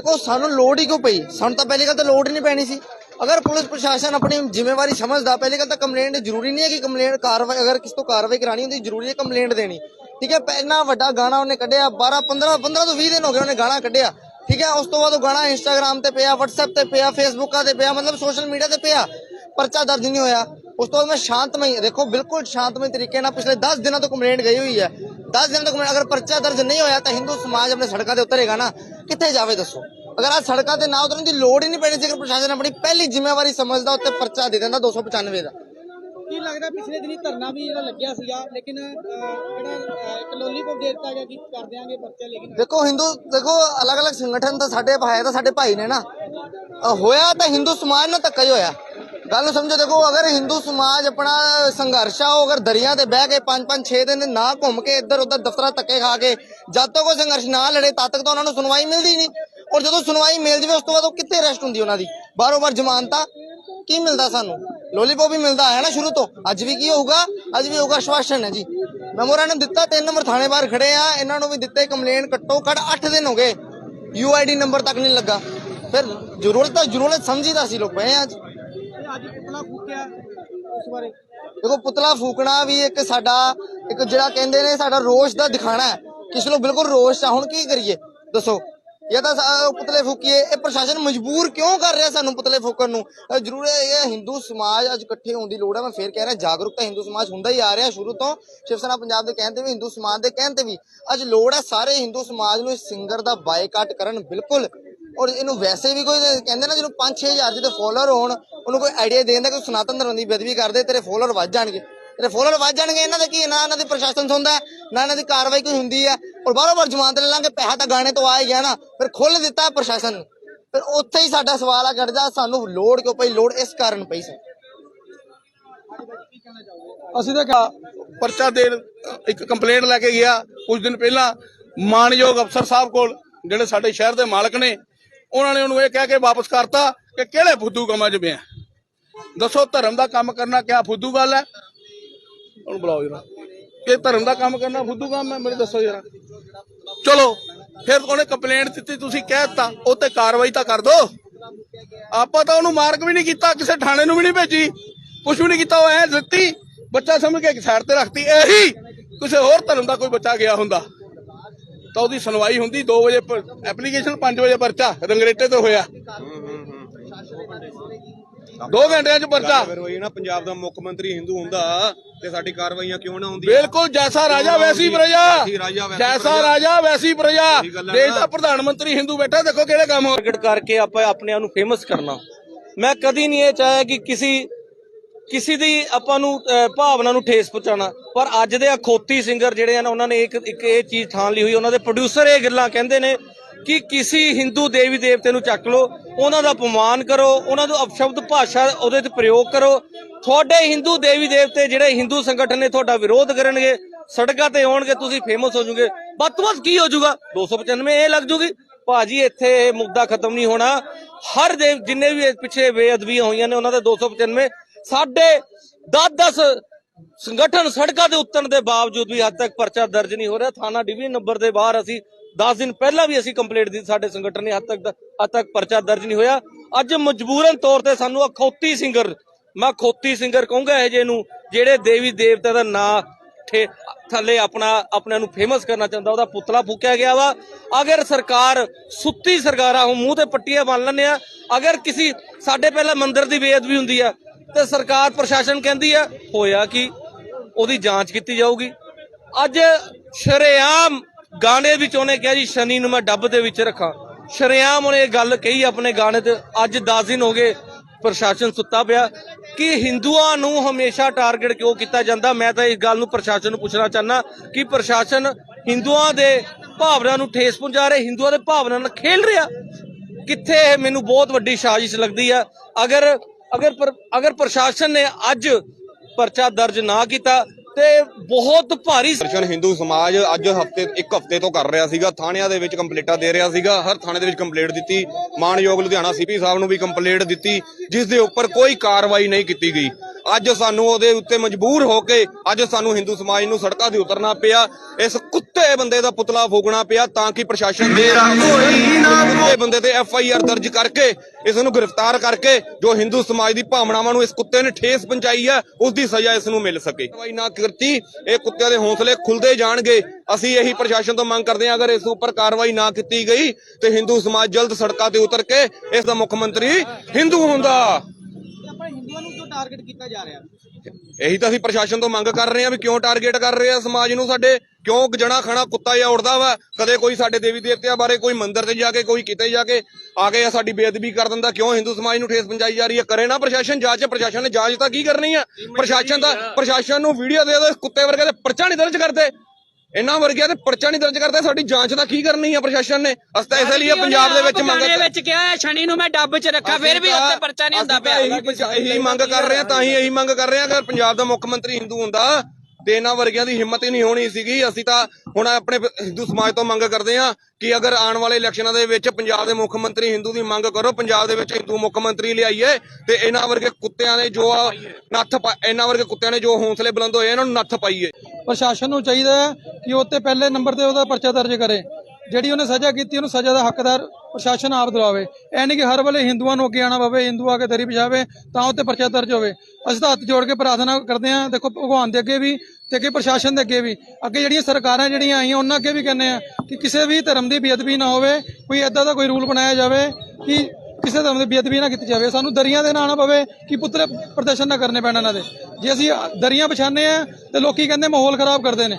ਦੇਖੋ, ਸਾਨੂੰ ਲੋੜ ਹੀ ਕਿਉਂ ਪਈ? ਸਾਨੂੰ ਤਾਂ ਪਹਿਲੀ ਗੱਲ ਤਾਂ ਲੋੜ ਹੀ ਨਹੀਂ ਪੈਣੀ ਸੀ। ਅਗਰ ਪੁਲਿਸ ਪ੍ਰਸ਼ਾਸਨ ਆਪਣੀ ਜ਼ਿੰਮੇਵਾਰੀ ਸਮਝਦਾ, ਪਹਿਲੀ ਗੱਲ ਤਾਂ ਕੰਪਲੇਂਟ ਜ਼ਰੂਰੀ ਨਹੀਂ ਹੈ ਕਿ ਕੰਪਲੇਂਟ ਕਾਰਵਾਈ, ਅਗਰ ਕਿਸ ਤੋਂ ਕਾਰਵਾਈ ਕਰਾਣੀ ਹੁੰਦੀ, ਜ਼ਰੂਰੀ ਹੈ ਕੰਪਲੇਂਟ ਦੇਣੀ। ਠੀਕ ਹੈ ਪਹਿਲਾਂ ਵੱਡਾ ਗਾਣਾ ਉਹਨੇ ਕੱਢਿਆ 12 15 15 ਤੋਂ 20 ਦਿਨ ਹੋ ਗਏ ਉਹਨੇ ਗਾਣਾ ਕੱਢਿਆ। ਠੀਕ ਹੈ, ਉਸ ਤੋਂ ਬਾਅਦ ਉਹ ਗਾਣਾ ਇੰਸਟਾਗ੍ਰam ਤੇ ਪਿਆ, WhatsApp ਤੇ ਪਿਆ ਫੇਸਬੁੱਕਾਂ ਤੇ ਪਿਆ, ਮਤਲਬ ਸੋਸ਼ਲ ਮੀਡੀਆ ਤੇ ਪਿਆ। ਪਰਚਾ ਦਰਜ ਨਹੀਂ ਹੋਇਆ। ਉਸ ਤੋਂ ਬਾਅਦ ਮੈਂ ਸ਼ਾਂਤਮਈ, ਦੇਖੋ, ਬਿਲਕੁਲ ਸ਼ਾਂਤਮਈ ਤਰੀਕੇ ਨਾਲ ਪਿਛਲੇ 10 ਦਿਨਾਂ ਤੋਂ ਕੰਪਲੇਂਟ ਗਈ ਹੋਈ ਹੈ। 10 ਦਿਨਾਂ ਤੋਂ complaint- ਅਗਰ ਪਰਚਾ ਦਰਜ ਨਹੀਂ ਹੋਇਆ ਤਾਂ ਹਿੰਦੂ ਸਮਾਜ ਆਪਣੇ ਸੜਕਾਂ ਤੇ ਉਤਰੇਗਾ ਨਾ। ਕਿੱਥੇ ਜਾਵੇ ਦੱਸੋ? ਅਗਰ ਆ ਸੜਕਾਂ ਤੇ ਨਾ ਉਤਰਨ ਦੀ ਲੋੜ ਹੀ ਨਹੀਂ ਪੈਣੀ ਸੀ ਅਗਰ ਪ੍ਰਸ਼ਾਸਨ ਆਪਣੀ ਪਹਿਲੀ ਜ਼ਿੰਮੇਵਾਰੀ ਸਮਝਦਾ ਉੱਤੇ ਪਰਚਾ ਦੇ ਦਿੰਦਾ 295 ਦਾ। ਕੀ ਲੱਗਦਾ ਪਿਛਲੇ ਦਿਨੀ ਧਰਨਾ ਵੀ ਜਿਹੜਾ ਲੱਗਿਆ ਸੀਗਾ ਲੇਕਿਨ ਜਿਹੜਾ ਲੋਲੀਪੌਪ ਦੇ ਦਿੱਤਾ ਗਿਆ ਕਿ ਕਰ ਦਿਆਂਗੇ ਪਰਚਾ ਲੇਕਿਨ ਦੇਖੋ ਹਿੰਦੂ ਦੇਖੋ ਅਲੱਗ-ਅਲੱਗ ਸੰਗਠਨ ਤਾਂ ਸਾਡੇ ਭਾਈ ਤਾਂ ਸਾਡੇ ਭਾਈ ਨੇ ਨਾ। ਹੋਇਆ ਤਾਂ ਹਿੰਦੂ ਸਮਾਜ ਨਾਲ ਧੱਕਾ ਹੀ ਹੋਇਆ। ਗੱਲ ਨੂੰ ਸਮਝੋ ਦੇਖੋ ਅਗਰ ਹਿੰਦੂ ਸਮਾਜ ਆਪਣਾ ਸੰਘਰਸ਼ ਆ ਉਹ ਅਗਰ ਦਰਿਆ ਤੇ ਬਹਿ ਕੇ 5-5 6 ਦਿਨ ਨਾ ਘੁੰਮ ਕੇ ਇੱਧਰ ਉੱਧਰ ਦਫ਼ਤਰਾਂ ਧੱਕੇ ਖਾ ਕੇ ਜਦ ਤੱਕ ਉਹ ਸੰਘਰਸ਼ ਨਾ ਲੜੇ ਤਦ ਤੱਕ ਤਾਂ ਉਹਨਾਂ ਨੂੰ ਸੁਣਵਾਈ ਮਿਲਦੀ ਨਹੀਂ। ਔਰ ਜਦੋਂ ਸੁਣਵਾਈ ਮਿਲ ਜਵੇ, ਉਸ ਤੋਂ ਬਾਅਦ ਉਹ ਕਿੱਥੇ ਰੈਸਟ ਹੁੰਦੀ ਉਹਨਾਂ ਦੀ? ਬਾਰੋ ਬਾਰ ਜ਼ਮਾਨਤਾਂ ਕੀ ਮਿਲਦਾ ਸਾਨੂੰ? ਲੋਲੀਪੌਪ ਵੀ ਮਿਲਦਾ, ਹੈ ਨਾ ਸ਼ੁਰੂ ਤੋਂ? ਅੱਜ ਵੀ ਕੀ ਹੋਊਗਾ? ਅੱਜ ਵੀ ਹੋਊਗਾ ਆਸ਼ਵਾਸਨ ਹੈ ਜੀ। ਮੈਮੋਰੈਂਡਮ ਦਿੱਤਾ, ਤਿੰਨ ਨੰਬਰ ਥਾਣੇ ਬਾਹਰ ਖੜੇ ਆ, ਇਹਨਾਂ ਨੂੰ ਵੀ ਦਿੱਤੇ ਕੰਪਲੇਂਟ ਘੱਟੋ ਘੱਟ 8 ਦਿਨ ਹੋ ਗਏ। ਯੂਆਈਡੀ ਨੰਬਰ ਤੱਕ ਨਹੀਂ ਲੱਗਾ। ਫਿਰ ਜ਼ਰੂਰਤ ਤਾਂ ਜ਼ਰੂਰਤ ਸਮਝੀਦਾ ਸੀ ਲੋਕ ਪਏ ਅੱਜ। ਅੱਜ ਪੁਤਲਾ ਫੂਕਿਆ ਉਸ ਬਾਰੇ ਦੇਖੋ, ਪੁਤਲਾ ਫੂਕਣਾ ਵੀ ਇੱਕ ਸਾਡਾ, ਇੱਕ ਜਿਹੜਾ ਕਹਿੰਦੇ ਨੇ ਸਾਡਾ ਰੋਸ਼ ਦਾ ਦਿਖਾਣਾ ਹੈ। ਕਿਸੇ ਨੂੰ ਬਿਲਕੁਲ ਰੋਸ਼ ਆ, ਹੁਣ ਕੀ ਕਰੀਏ? ਦੱਸੋ। ਜਾਂ ਤਾਂ ਪੁਤਲੇ ਫੂਕੀਏ। ਇਹ ਪ੍ਰਸ਼ਾਸਨ ਮਜਬੂਰ ਕਿਉਂ ਕਰ ਰਿਹਾ ਸਾਨੂੰ ਪੁਤਲੇ ਫੂਕਣ ਨੂੰ? ਜ਼ਰੂਰ ਇਹ ਹਿੰਦੂ ਸਮਾਜ ਅੱਜ ਇਕੱਠੇ ਹੋਣ ਦੀ ਲੋੜ ਹੈ। ਮੈਂ ਫੇਰ ਕਹਿ ਰਿਹਾ, ਜਾਗਰੂਕਤਾ ਹਿੰਦੂ ਸਮਾਜ ਹੁੰਦਾ ਹੀ ਆ ਰਿਹਾ ਸ਼ੁਰੂ ਤੋਂ। ਸ਼ਿਵ ਸੈਨਾ ਪੰਜਾਬ ਦੇ ਕਹਿਣ ਤੇ ਵੀ, ਹਿੰਦੂ ਸਮਾਜ ਦੇ ਕਹਿਣ ਤੇ ਵੀ। ਅੱਜ ਲੋੜ ਹੈ ਸਾਰੇ ਹਿੰਦੂ ਸਮਾਜ ਨੂੰ ਇਸ ਸਿੰਗਰ ਦਾ ਬਾਈਕਾਟ ਕਰਨ, ਬਿਲਕੁਲ। ਔਰ ਇਹਨੂੰ ਵੈਸੇ ਵੀ ਕੋਈ ਕਹਿੰਦੇ ਨਾ, ਜਿਹਨੂੰ 5-6000 ਜਿਹਦੇ ਫੋਲੋਅਰ ਹੋਣ, ਉਹਨੂੰ ਕੋਈ ਆਈਡੀਆ ਦੇਣ ਦਾ ਕੋਈ ਸਨਾਤਨ ਧਰਮ ਦੀ ਬੇਦਬੀ ਕਰਦੇ, ਤੇਰੇ ਫੋਲੋਅਰ ਵੱਧ ਜਾਣਗੇ। ਤੇਰੇ ਫੋਲੋਅਰ ਵੱਧ ਜਾਣਗੇ, ਇਹਨਾਂ ਦੇ ਕੀ ਨਾ ਇਹਨਾਂ ਦੀ ਪ੍ਰਸ਼ਾਸਨ ਸੁਣਦਾ ਨਾ ਇਹਨਾਂ ਦੀ ਕਾਰਵਾਈ ਕੋਈ ਹੁੰਦੀ ਹੈ। ਔਰ ਬਾਰੋ ਬਾਰ ਜ਼ਮਾਨਤ ਲੈ ਲਾਂਗੇ, ਪੈਸਾ ਤਾਂ ਗਾਣੇ ਤੋਂ ਆ ਹੀ ਗਿਆ ਨਾ, ਫਿਰ ਖੁੱਲ ਦਿੱਤਾ ਪ੍ਰਸ਼ਾਸਨ ਨੇ। ਫਿਰ ਉੱਥੇ ਹੀ ਸਾਡਾ ਸਵਾਲ ਆ ਕਰਦਾ ਸਾਨੂੰ ਲੋੜ ਕਿਉਂ ਪਈ? ਲੋੜ ਇਸ ਕਾਰਨ ਪਈ ਸੀ। ਅਸੀਂ ਤਾਂ ਕਿਹਾ, ਪਰਚਾ ਦੇਣ, ਇੱਕ ਕੰਪਲੇਂਟ ਲੈ ਕੇ ਗਿਆ, ਕੁਝ ਦਿਨ ਪਹਿਲਾਂ ਮਾਨਯੋਗ ਅਫਸਰ ਸਾਹਿਬ ਕੋਲ, ਜਿਹੜੇ ਸਾਡੇ ਸ਼ਹਿਰ ਦੇ ਮਾਲਕ ਨੇ, ਉਹਨਾਂ ਨੇ ਉਹਨੂੰ ਇਹ ਕਹਿ ਕੇ ਵਾਪਸ ਕਰਤਾ ਕਿ ਕਿਹੜੇ ਫੁੱਦੂ ਕੰਮਾਂ 'ਚ ਪਿਆ। ਦੱਸੋ ਧਰਮ ਦਾ ਕੰਮ ਕਰਨਾ ਕਿਆ ਫੁੱਦੂ ਗੱਲ ਹੈ? ਉਹਨੂੰ ਬੁਲਾਓ ਜਰਾ। ਕਿ ਧਰਮ ਦਾ ਕੰਮ ਕਰਨਾ, ਫੁੱਦੂ ਕੰਮ ਹੈ ਮੈਨੂੰ ਦੱਸੋ ਜਰਾ। ਚਲੋ, ਫਿਰ ਉਹਨੇ ਕੰਪਲੇਂਟ ਦਿੱਤੀ, ਤੁਸੀਂ ਕਹਿ ਦਿੱਤਾ, ਉਹ ਤੇ ਕਾਰਵਾਈ ਤਾਂ ਕਰ ਦੋ। ਆਪਾਂ ਤਾਂ ਉਹਨੂੰ ਮਾਰਕ ਵੀ ਨਹੀਂ ਕੀਤਾ, ਕਿਸੇ ਥਾਣੇ ਨੂੰ ਵੀ ਨਹੀਂ ਭੇਜੀ ਕੁਝ ਵੀ ਨਹੀਂ ਕੀਤਾ, ਉਹ ਐ ਦਿੱਤੀ, ਬੱਚਾ ਸਮਝ ਕੇ ਸਾਈਡ ਤੇ ਰੱਖਤੀ, ਇਹੀ ਕਿਸੇ ਹੋਰ ਧਰਮ ਦਾ ਕੋਈ ਬੱਚਾ ਗਿਆ ਹੁੰਦਾ। ਤਾਂ ਉਹਦੀ ਸੁਣਵਾਈ ਹੁੰਦੀ 2 ਵਜੇ ਐਪਲੀਕੇਸ਼ਨ 5 ਵਜੇ ਪਰਚਾ, ਰੰਗਰੇਟੇ ਤੇ ਹੋਇਆ। 2 ਘੰਟਿਆਂ ਚ ਪਰਚਾ। ਫਿਰ ਹੋਈ ਨਾ ਪੰਜਾਬ ਦਾ ਮੁੱਖ ਮੰਤਰੀ ਹਿੰਦੂ ਹੁੰਦਾ ਤੇ ਸਾਡੀ ਕਾਰਵਾਈਆਂ ਕਿਉਂ ਨਾ ਹੁੰਦੀਆਂ? ਬਿਲਕੁਲ ਜੈਸਾ ਰਾਜਾ ਵੈਸੀ ਪ੍ਰਜਾ। ਜੈਸੀ ਰਾਜਾ ਵੈਸੀ ਜੈਸਾ ਪ੍ਰਜਾ। ਦੇਸ਼। ਦਾ ਪ੍ਰਧਾਨ ਮੰਤਰੀ ਹਿੰਦੂ ਬੈਠਾ ਦੇਖੋ ਕਿਹੜੇ ਕੰਮ ਟਾਰਗੇਟ ਕਰਕੇ ਆਪਾਂ ਆਪਣੇ ਆਪ ਨੂੰ ਫੇਮਸ ਕਰਨਾ। ਮੈਂ ਕਦੀ ਨਹੀਂ ਇਹ ਚਾਹਿਆ ਕਿ ਕਿਸੇ ਕਿਸੇ ਦੀ ਆਪਾਂ ਨੂੰ ਭਾਵਨਾ ਨੂੰ ਠੇਸ ਪਹੁੰਚਾਉਣਾ। ਪਰ ਅੱਜ ਦੇ ਅਖੋਤੀ ਸਿੰਗਰ ਜਿਹੜੇ ਹਨ ਉਹਨਾਂ ਨੇ ਇੱਕ ਇੱਕ ਇਹ ਚੀਜ਼ ਠਾਣ ਲਈ ਹੋਈ ਉਹਨਾਂ ਦੇ ਪ੍ਰੋਡਿਊਸਰ ਇਹ ਗੱਲਾਂ ਕਹਿੰਦੇ ਨੇ ਕਿ ਕਿਸੇ ਹਿੰਦੂ ਦੇਵੀ ਦੇਵਤੇ ਨੂੰ ਚੱਕ ਲਓ, ਉਹਨਾਂ ਦਾ ਅਪਮਾਨ ਕਰੋ, ਉਹਨਾਂ ਨੂੰ ਅਪਸ਼ਬਦ ਭਾਸ਼ਾ ਉਹਦੇ ਤੇ ਪ੍ਰਯੋਗ ਕਰੋ। ਤੁਹਾਡੇ ਹਿੰਦੂ ਦੇਵੀ ਦੇਵਤੇ ਜਿਹੜੇ ਹਿੰਦੂ ਸੰਗਠਨ ਨੇ ਤੁਹਾਡਾ ਵਿਰੋਧ ਕਰਨਗੇ, ਸੜਕਾਂ ਤੇ ਆਉਣਗੇ, ਤੁਸੀਂ ਫੇਮਸ ਹੋ ਜਾਓਗੇ। ਵੱਧ ਕੀ ਹੋ ਜਾਊਗਾ? 295 ਇਹ ਲੱਗ ਜੂਗੀ ਭਾਜੀ, ਇੱਥੇ ਇਹ ਮੁੱਦਾ ਖਤਮ ਨਹੀਂ ਹੋਣਾ। ਹਰ ਦੇ ਜਿੰਨੇ ਵੀ ਪਿੱਛੇ ਬੇਅਦਬੀਆਂ ਹੋਈਆਂ ਨੇ, ਉਹਨਾਂ ਦੇ 295 ਸਾਡੇ 10-10 ਸੰਗਠਨ ਸੜਕਾਂ ਤੇ ਉਤਰਨ ਦੇ ਬਾਵਜੂਦ ਵੀ ਹੱਦ ਤੱਕ ਪਰਚਾ ਦਰਜ ਨਹੀਂ ਹੋ ਰਿਹਾ। ਥਾਣਾ ਡਿਵੀਜ਼ਨ ਨੰਬਰ ਦੇ ਬਾਹਰ ਅਸੀਂ 10 ਦਿਨ ਪਹਿਲਾਂ ਵੀ ਅਸੀਂ ਕੰਪਲੇਂਟ ਦਿੱਤੀ, ਸਾਡੇ ਸੰਗਠਨ ਨੇ ਹੱਦ ਤੱਕ ਹੱਦ ਤੱਕ ਪਰਚਾ ਦਰਜ ਨਹੀਂ ਹੋਇਆ। ਅੱਜ ਮਜਬੂਰਨ ਤੌਰ ਤੇ ਸਾਨੂੰ ਅਖੌਤੀ ਸਿੰਗਰ, ਮੈਂ ਖੋਤੀ ਸਿੰਗਰ ਕਹੂੰਗਾ ਇਹ ਜੇ ਨੂੰ, ਜਿਹੜੇ ਦੇਵੀ ਦੇਵਤਾ ਦਾ ਨਾਂ ਠੇ, ਥੱਲੇ ਆਪਣਾ ਆਪਣੇ ਨੂੰ ਫੇਮਸ ਕਰਨਾ ਚਾਹੁੰਦਾ, ਉਹਦਾ ਪੁਤਲਾ ਫੂਕਿਆ ਗਿਆ ਵਾ। ਅਗਰ ਸਰਕਾਰ ਸੁੱਤੀ ਸਰਕਾਰਾਂ ਉਹ ਮੂੰਹ ਤੇ ਪੱਟੀਆਂ ਬੰਨ ਲੈਂਦੇ ਆ, ਅਗਰ ਕਿਸੇ, ਸਾਡੇ ਪਹਿਲਾਂ ਮੰਦਿਰ ਦੀ ਬੇਅਦ ਵੀ ਹੁੰਦੀ ਆ, ਤੇ ਸਰਕਾਰ, ਪ੍ਰਸ਼ਾਸਨ ਕਹਿੰਦੀ ਆ, ਹੋਇਆ ਕਿ? ਉਹਦੀ ਜਾਂਚ ਕੀਤੀ ਜਾਊਗੀ। ਅੱਜ ਸ਼ਰੇਆਮ ਗਾਣੇ ਵਿੱਚ ਉਹਨੇ ਕਿਹਾ ਜੀ, ਸ਼ਨੀ ਨੂੰ ਮੈਂ ਡੱਬ ਦੇ ਵਿੱਚ ਰੱਖਾਂ। ਸ਼ਰੇਆਮ ਉਹਨੇ ਇਹ ਗੱਲ ਕਹੀ ਆਪਣੇ ਗਾਣੇ ਤੇ, ਅੱਜ 10 ਦਿਨ ਹੋ ਗਏ ਪ੍ਰਸ਼ਾਸਨ ਸੁੱਤਾ ਪਿਆ। ਕਿ ਹਿੰਦੂਆਂ ਨੂੰ ਹਮੇਸ਼ਾ ਟਾਰਗੇਟ ਕਿਉਂ ਕੀਤਾ ਜਾਂਦਾ? ਮੈਂ ਤਾਂ ਇਸ ਗੱਲ ਨੂੰ ਪ੍ਰਸ਼ਾਸਨ ਨੂੰ ਪੁੱਛਣਾ ਚਾਹਨਾ ਕਿ ਪ੍ਰਸ਼ਾਸਨ ਹਿੰਦੂਆਂ ਦੇ ਭਾਵਨਾ ਨੂੰ ਠੇਸ ਪਹੁੰਚਾ ਰਿਹਾ, ਹਿੰਦੂਆਂ ਦੇ ਭਾਵਨਾ ਨਾਲ ਖੇਲ ਰਿਹਾ? ਕਿੱਥੇ ਇਹ ਮੈਨੂੰ ਬਹੁਤ ਵੱਡੀ ਸਾਜ਼ਿਸ਼ ਲੱਗਦੀ ਆ। ਅਗਰ ਅਗਰ ਪਰ- ਅਗਰ ਪ੍ਰਸ਼ਾਸਨ ਨੇ ਅੱਜ ਪਰਚਾ ਦਰਜ ਨਾ ਕੀਤਾ ਤੇ ਬਹੁਤ ਭਾਰੀ ਦਰਸ਼ਨ ਹਿੰਦੂ ਸਮਾਜ ਅੱਜ ਹਫ਼ਤੇ, ਇੱਕ ਹਫ਼ਤੇ ਤੋਂ ਕਰ ਰਿਹਾ ਸੀਗਾ। ਥਾਣਿਆਂ ਦੇ ਵਿੱਚ ਕੰਪਲੀਟਾਂ ਦੇ ਰਿਹਾ ਸੀਗਾ। ਹਰ ਥਾਣੇ ਦੇ ਵਿੱਚ ਕੰਪਲੀਟ ਦਿੱਤੀ। ਮਾਨਯੋਗ ਲੁਧਿਆਣਾ ਸੀਪੀ ਸਾਹਿਬ ਨੂੰ ਵੀ ਕੰਪਲੀਟ ਦਿੱਤੀ, ਜਿਸ ਦੇ ਉੱਪਰ ਕੋਈ ਕਾਰਵਾਈ ਨਹੀਂ ਕੀਤੀ ਗਈ। ਅੱਜ ਸਾਨੂੰ ਉਹਦੇ ਉੱਤੇ ਮਜਬੂਰ ਹੋ ਕੇ ਅੱਜ ਸਾਨੂੰ ਹਿੰਦੂ ਸਮਾਜ ਨੂੰ ਸੜਕਾਂ ਤੇ ਉਤਰਨਾ ਪਿਆ ਇਸ ਕੁੱਤੇ ਬੰਦੇ ਦਾ ਪੁਤਲਾ ਫੂਕਣਾ ਪਿਆ ਤਾਂ ਕਿ ਪ੍ਰਸ਼ਾਸਨ ਦੇ ਕੁੱਤੇ ਬੰਦੇ ਤੇ ਐਫ ਆਈ ਆਰ ਦਰਜ ਕਰਕੇ ਇਸ ਨੂੰ ਗ੍ਰਿਫਤਾਰ ਕਰਕੇ ਜੋ ਹਿੰਦੂ ਸਮਾਜ ਦੀ ਭਾਵਨਾਵਾਂ ਨੂੰ ਇਸ ਕੁੱਤੇ ਨੇ ਠੇਸ ਪਹੁੰਚਾਈ ਹੈ ਉਸ ਦੀ ਸਜ਼ਾ ਇਸ ਨੂੰ ਮਿਲ ਸਕੇ। ਕਾਰਵਾਈ ਨਾ ਕਰਤੀ ਇਹ ਕੁੱਤਿਆਂ ਦੇ ਹੌਸਲੇ ਖੁੱਲਦੇ ਜਾਣਗੇ। ਅਸੀਂ ਇਹੀ ਪ੍ਰਸ਼ਾਸਨ ਤੋਂ ਮੰਗ ਕਰਦੇ ਹਾਂ ਅਗਰ ਇਸ ਉੱਪਰ ਕਾਰਵਾਈ ਨਾ ਕੀਤੀ ਗਈ ਤੇ ਹਿੰਦੂ ਸਮਾਜ ਜਲਦ ਸੜਕਾਂ ਤੇ ਉਤਰ ਕੇ ਇਸ ਦਾ ਮੁੱਖ ਮੰਤਰੀ ਹਿੰਦੂ ਹੁੰਦਾ। ਤੇ ਆਪਾਂ ਹਿੰਦੂਆਂ ਨੂੰ ਕਿਉਂ ਟਾਰਗੇਟ ਕੀਤਾ ਜਾ ਰਿਹਾ? ਇਹੀ ਤਾਂ ਅਸੀਂ ਪ੍ਰਸ਼ਾਸਨ ਤੋਂ ਮੰਗ ਕਰ ਰਹੇ ਹਾਂ ਵੀ ਕਿਉਂ ਟਾਰਗੇਟ ਕਰ ਰਹੇ ਆ ਸਮਾਜ ਨੂੰ ਸਾਡੇ? ਕਿਉਂ ਜਣਾ ਖਾਣਾ ਕੁੱਤਾ ਜਾਂ ਉੜਦਾ ਵਾ? ਕਦੇ ਕੋਈ ਸਾਡੇ ਦੇਵੀ ਦੇਵਤਿਆਂ ਬਾਰੇ ਕੋਈ ਮੰਦਿਰ ਤੇ ਜਾ ਕੇ ਕੋਈ ਕਿਤੇ ਜਾ ਕੇ ਆ ਕੇ ਸਾਡੀ ਬੇਅਦਬੀ ਕਰ ਦਿੰਦਾ? ਕਿਉਂ ਹਿੰਦੂ ਸਮਾਜ ਨੂੰ ਠੇਸ ਪਹੁੰਚਾਈ ਜਾ ਰਹੀ ਹੈ? ਕਰੇ ਨਾ ਪ੍ਰਸ਼ਾਸਨ ਜਾਂਚ ਪ੍ਰਸ਼ਾਸਨ ਨੇ ਜਾਂਚ ਤਾਂ ਕੀ ਕਰਨੀ ਆ? ਪ੍ਰਸ਼ਾਸਨ ਦਾ ਪ੍ਰਸ਼ਾਸਨ ਨੂੰ ਵੀਡੀਓ ਦੇ ਦੇ ਕੁੱਤੇ ਵਰਗੇ ਦੇ ਪਰਚਾ ਨਹੀਂ ਦਰਜ ਕਰਦੇ। ਇਹਨਾਂ ਵਰਗਿਆਂ ਤੇ ਪਰਚਾ ਨਹੀਂ ਦਰਜ ਕਰਦੇ ਸਾਡੀ ਜਾਂਚ ਦਾ ਕੀ ਕਰਨੀ ਆ ਪ੍ਰਸ਼ਾਸਨ ਨੇ? ਅਸੀਂ ਤਾਂ ਇਸੇ ਲਈ ਪੰਜਾਬ ਦੇ ਵਿੱਚ ਮੰਗ ਵਿੱਚ ਕਿਹਾ ਹੈ ਸ਼ਨੀ ਨੂੰ ਮੈਂ ਡੱਬ 'ਚ ਰੱਖਾ ਫਿਰ ਵੀ ਉੱਤੇ ਪਰਚਾ ਨਹੀਂ ਹੁੰਦਾ ਪਿਆ। ਇਹੀ ਮੰਗ ਕਰ ਰਹੇ ਆ ਤਾਂ ਹੀ ਇਹੀ ਮੰਗ ਕਰ ਰਹੇ ਆ ਕਿ ਪੰਜਾਬ ਦਾ ਮੁੱਖ ਮੰਤਰੀ ਹਿੰਦੂ ਹੁੰਦਾ ਤੇ ਇਹਨਾਂ ਵਰਗਿਆਂ ਦੀ ਹਿੰਮਤ ਹੀ ਨਹੀਂ ਹੋਣੀ ਸੀਗੀ। ਅਸੀਂ ਤਾਂ ਹੁਣ ਆਪਣੇ ਹਿੰਦੂ ਸਮਾਜ ਤੋਂ ਮੰਗ ਕਰਦੇ ਆ ਕਿ ਅਗਰ ਆਉਣ ਵਾਲੇ ਇਲੈਕਸ਼ਨਾਂ ਦੇ ਵਿੱਚ ਪੰਜਾਬ ਦੇ ਮੁੱਖ ਮੰਤਰੀ ਹਿੰਦੂ ਦੀ ਮੰਗ ਕਰੋ, ਪੰਜਾਬ ਦੇ ਵਿੱਚ ਹਿੰਦੂ ਮੁੱਖ ਮੰਤਰੀ ਲਿਆਈਏ ਤੇ ਇਹਨਾਂ ਵਰਗੇ ਕੁੱਤਿਆਂ ਨੇ ਜੋ ਨੱਥ ਇਹਨਾਂ ਵਰਗੇ ਕੁੱਤਿਆਂ ਨੇ ਜੋ ਹੌਸਲੇ ਬੁਲੰਦ ਹੋਏ, ਇਹਨਾਂ ਨੂੰ ਨੱਥ ਪਾਈਏ। ਪ੍ਰਸ਼ਾਸਨ ਨੂੰ ਚਾਹੀਦਾ ਹੈ ਕਿ ਉਹ ਤੇ ਪਹਿਲੇ ਨੰਬਰ ਤੇ ਉਹਦਾ ਪਰਚਾ ਦਰਜ ਕਰੇ। ਜਿਹੜੀ ਉਹਨੇ ਸਜ਼ਾ ਕੀਤੀ, ਉਹਨੂੰ ਸਜ਼ਾ ਦਾ ਹੱਕਦਾਰ ਪ੍ਰਸ਼ਾਸਨ ਆਪ ਦਿਵਾਵੇ ਐ ਨਹੀਂ ਕਿ ਹਰ ਵੇਲੇ ਹਿੰਦੂਆਂ ਨੂੰ ਅੱਗੇ ਆਣਾ ਪਵੇ, ਹਿੰਦੂ ਆ ਕੇ ਦਰੀ ਪਛਾਵੇ ਤਾਂ ਉੱਤੇ ਪਰਚਾ ਦਰਜ ਹੋਵੇ। ਅਸੀਂ ਤਾਂ ਹੱਥ ਜੋੜ ਕੇ ਪ੍ਰਾਰਥਨਾ ਕਰਦੇ ਹਾਂ, ਦੇਖੋ ਭਗਵਾਨ ਦੇ ਅੱਗੇ ਵੀ ਤੇ ਅੱਗੇ ਪ੍ਰਸ਼ਾਸਨ ਦੇ ਅੱਗੇ ਵੀ। ਅੱਗੇ ਜਿਹੜੀਆਂ ਸਰਕਾਰਾਂ ਜਿਹੜੀਆਂ ਆਈਆਂ, ਉਹਨਾਂ ਅੱਗੇ ਵੀ ਕਹਿੰਦੇ ਆ ਕਿ ਕਿਸੇ ਵੀ ਧਰਮ ਦੀ ਬੇਅਦਬੀ ਨਾ ਹੋਵੇ, ਕੋਈ ਐਦਾਂ ਦਾ ਕੋਈ ਰੂਲ ਬਣਾਇਆ ਜਾਵੇ ਕਿ ਕਿਸੇ ਧਰਮ ਦੀ ਬੇਅਦਬੀ ਨਾ ਕੀਤੀ ਜਾਵੇ। ਸਾਨੂੰ ਦਰੀਆਂ ਦੇ ਨਾ ਆਉਣਾ ਪਵੇ ਕਿ ਪੁੱਤਰੇ ਪ੍ਰਦਰਸ਼ਨ ਨਾ ਕਰਨੇ ਪੈਣ ਇਹਨਾਂ ਦੇ। ਜੇ ਅਸੀਂ ਦਰੀਆਂ ਵਿਛਾਉਂਦੇ ਆ ਤੇ ਲੋਕੀ ਕਹਿੰਦੇ ਮਾਹੌਲ ਖਰਾਬ ਕਰਦੇ ਨੇ।